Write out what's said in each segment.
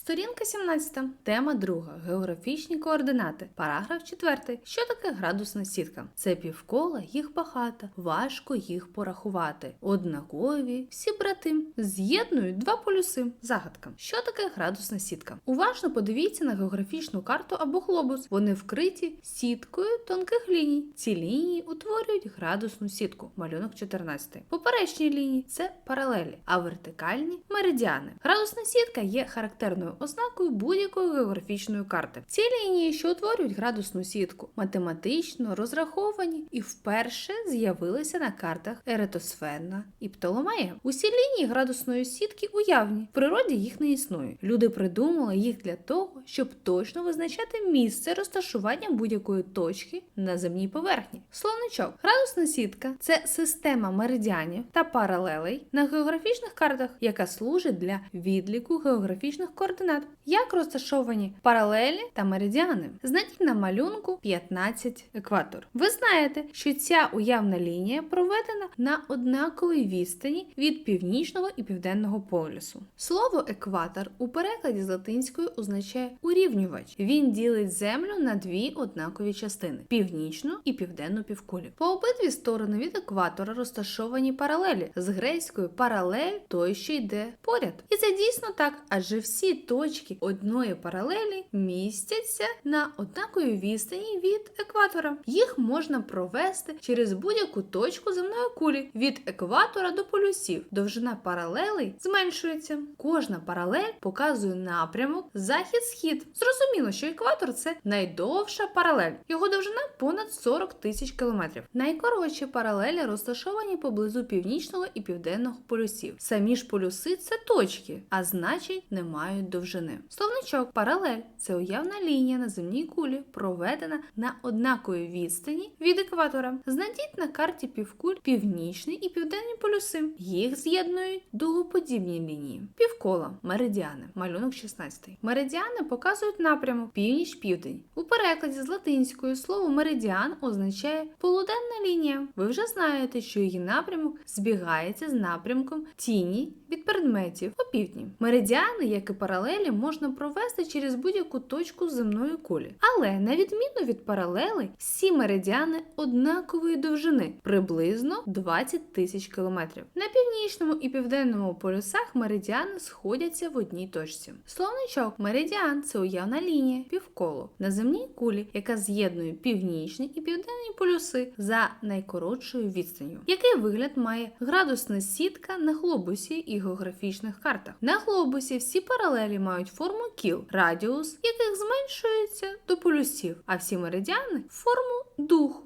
Сторінка 17. Тема 2. Географічні координати. Параграф 4. Що таке градусна сітка? Це півкола, їх багато, важко їх порахувати. Однакові, всі брати. З'єднують два полюси. Загадка. Що таке градусна сітка? Уважно подивіться на географічну карту або глобус. Вони вкриті сіткою тонких ліній. Ці лінії утворюють градусну сітку. Малюнок 14. Поперечні лінії це паралелі, а вертикальні меридіани. Градусна сітка є характерною ознакою будь-якої географічної карти. Ці лінії, що утворюють градусну сітку, математично розраховані і вперше з'явилися на картах Еретосфена і Птоломея. Усі лінії градусної сітки уявні. В природі їх не існує. Люди придумали їх для того, щоб точно визначати місце розташування будь-якої точки на земній поверхні. Словничок. Градусна сітка це система меридіанів та паралелей на географічних картах, яка служить для відліку географічних координат. Як розташовані паралелі та меридіани? Знайдіть на малюнку 15 екватор. Ви знаєте, що ця уявна лінія проведена на однаковій відстані від північного і південного полюсу. Слово екватор у перекладі з латинської означає урівнювач. Він ділить землю на дві однакові частини північну і південну півкулі. По обидві сторони від екватора розташовані паралелі з грецькою паралель той, що йде поряд. І це дійсно так, адже всі точки одної паралелі містяться на однаковій відстані від екватора. Їх можна провести через будь-яку точку земної кулі від екватора до полюсів. Довжина паралелей зменшується. Кожна паралель показує напрямок захід-схід. Зрозуміло, що екватор це найдовша паралель. Його довжина понад 40 тисяч кілометрів. Найкоротші паралелі розташовані поблизу північного і південного полюсів. Самі ж полюси це точки, а значить не мають довжини. Словничок паралель це уявна лінія на земній кулі, проведена на однаковій відстані від екватора. Знайдіть на карті півкуль північний і південні полюси. Їх з'єднують дугоподібні лінії. Півкола меридіани. Малюнок 16. Меридіани показують напрямок північ-південь. У перекладі з латинської слово меридіан означає полуденна лінія. Ви вже знаєте, що її напрямок збігається з напрямком тіні від предметів по півдні. Меридіани, як і паралелі, можна провести через будь-яку точку земної кулі. Але на відміну від паралелей, всі меридіани однакової довжини приблизно 20 тисяч кілометрів. На північному і південному полюсах меридіани сходяться в одній точці. Словничок меридіан це уявна лінія, півколо на земній кулі, яка з'єднує північні і південні полюси за найкоротшою відстанню. Який вигляд має градусна сітка на глобусі і географічних картах? На глобусі всі паралелі мають форму кіл, радіус яких зменшується до полюсів, а всі меридіани форму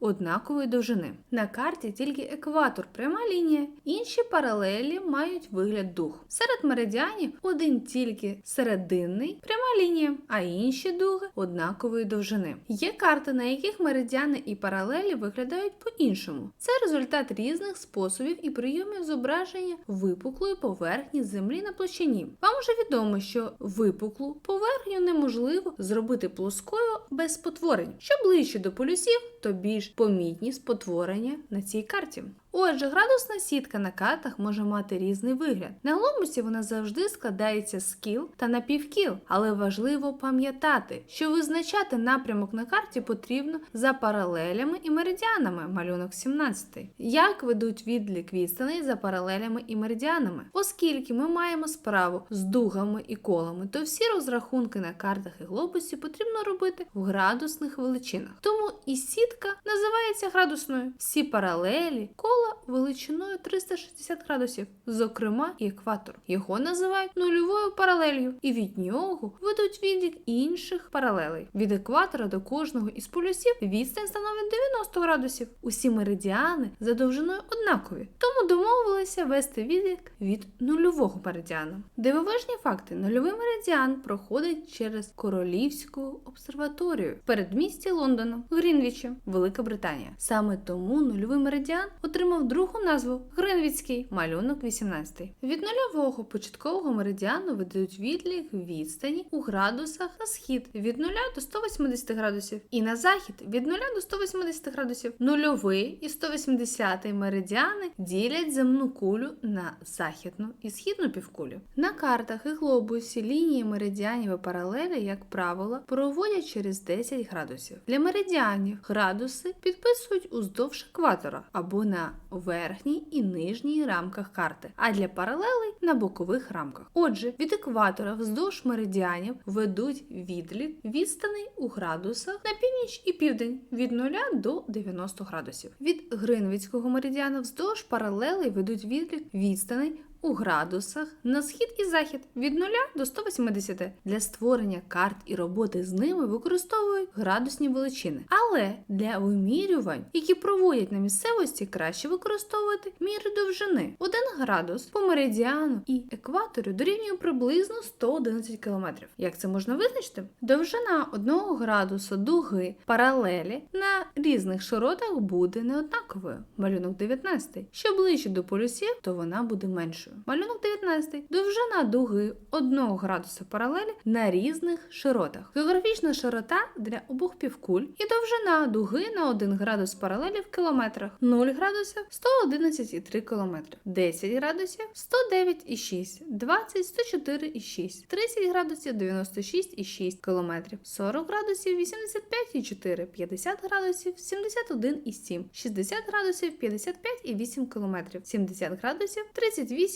однакової довжини. На карті тільки екватор пряма лінія, інші паралелі мають вигляд дух. Серед меридіанів один тільки серединний пряма лінія, а інші дуги однакової довжини. Є карти, на яких меридіани і паралелі виглядають по-іншому. Це результат різних способів і прийомів зображення випуклої поверхні землі на площині. Вам уже відомо, що випуклу поверхню неможливо зробити плоскою без спотворень. Що ближче до полюсів, то більш помітні спотворення на цій карті. Отже, градусна сітка на картах може мати різний вигляд. На глобусі вона завжди складається з кіл та напівкіл, але важливо пам'ятати, що визначати напрямок на карті потрібно за паралелями і меридіанами, малюнок 17. Як ведуть відлік відстаней за паралелями і меридіанами? Оскільки ми маємо справу з дугами і колами, то всі розрахунки на картах і глобусі потрібно робити в градусних величинах. Тому і сітка називається градусною. Всі паралелі, кола величиною 360 градусів, зокрема і екватор. Його називають нульовою паралелью, і від нього ведуть відлік інших паралелей. Від екватора до кожного із полюсів відстань становить 90 градусів. Усі меридіани за довжиною однакові, тому домовилися вести відлік від нульового меридіану. Дивовижні факти: нульовий меридіан проходить через Королівську обсерваторію в передмісті Лондона, Грінвічі, Велика Британія. Саме тому нульовий меридіан отримав отримав другу назву Гринвіцький малюнок 18. Від нульового початкового меридіану ведуть відлік відстані у градусах на схід від 0 до 180 градусів і на захід від 0 до 180 градусів. Нульовий і 180 меридіани ділять земну кулю на західну і східну півкулю. На картах і глобусі лінії меридіанів і паралелі, як правило, проводять через 10 градусів. Для меридіанів градуси підписують уздовж екватора або на верхній і нижній рамках карти, а для паралелей на бокових рамках. Отже, від екватора вздовж меридіанів ведуть відлік відстаней у градусах на північ і південь від 0 до 90 градусів. Від Гринвіцького меридіану вздовж паралелей ведуть відлік відстаней у градусах на схід і захід від 0 до 180. Для створення карт і роботи з ними використовують градусні величини. Але для вимірювань, які проводять на місцевості, краще використовувати міри довжини. 1 градус по меридіану і екватору дорівнює приблизно 111 км. Як це можна визначити? Довжина 1 градуса дуги паралелі на різних широтах буде неоднаковою. Малюнок 19. Що ближче до полюсів, то вона буде меншою. Малюнок 19. Довжина дуги 1 градуса паралелі на різних широтах. Географічна широта для обох півкуль і довжина дуги на 1 градус паралелі в кілометрах 0 градусів 111,3 км, 10 градусів 109,6, 20 104,6, 30 градусів 96,6 км, 40 градусів 85,4, 50 градусів 71,7, 60 градусів 55,8 км, 70 градусів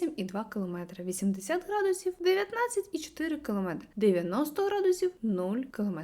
38,2 км, 80 градусів 19,4 км, 90 градусів 0 км.